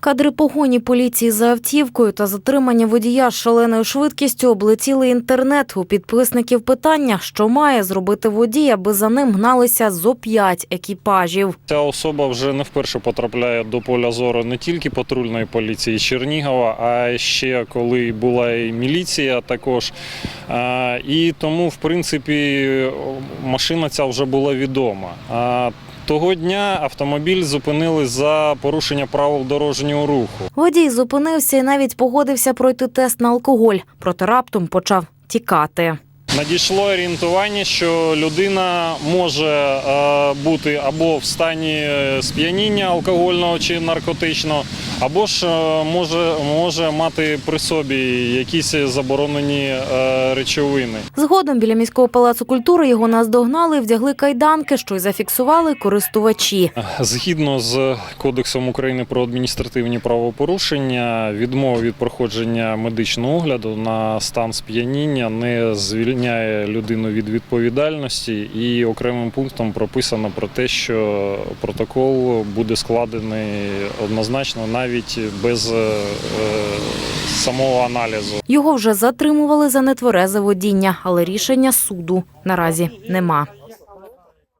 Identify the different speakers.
Speaker 1: Кадри погоні поліції за автівкою та затримання водія з шаленою швидкістю облетіли інтернет. У підписників питання, що має зробити водій, аби за ним гналися зо п'ять екіпажів.
Speaker 2: Ця особа вже не вперше потрапляє до поля зору не тільки патрульної поліції Чернігова, а ще коли була і міліція також. І тому, в принципі, машина ця вже була відома. Того дня автомобіль зупинили за порушення правил дорожнього руху.
Speaker 1: Водій зупинився і навіть погодився пройти тест на алкоголь, проте раптом почав тікати.
Speaker 2: Надійшло орієнтування, що людина може е, бути або в стані е, сп'яніння алкогольного чи наркотичного, або ж е, може, може мати при собі якісь заборонені речовини.
Speaker 1: Згодом біля міського палацу культури його наздогнали, і вдягли кайданки, що й зафіксували користувачі.
Speaker 2: Згідно з Кодексом України про адміністративні правопорушення, відмова від проходження медичного огляду на стан сп'яніння не звільняє людину від відповідальності, і окремим пунктом прописано про те, що протокол буде складений однозначно навіть без е, самого аналізу.
Speaker 1: Його вже затримували за нетверезе водіння, але рішення суду наразі нема.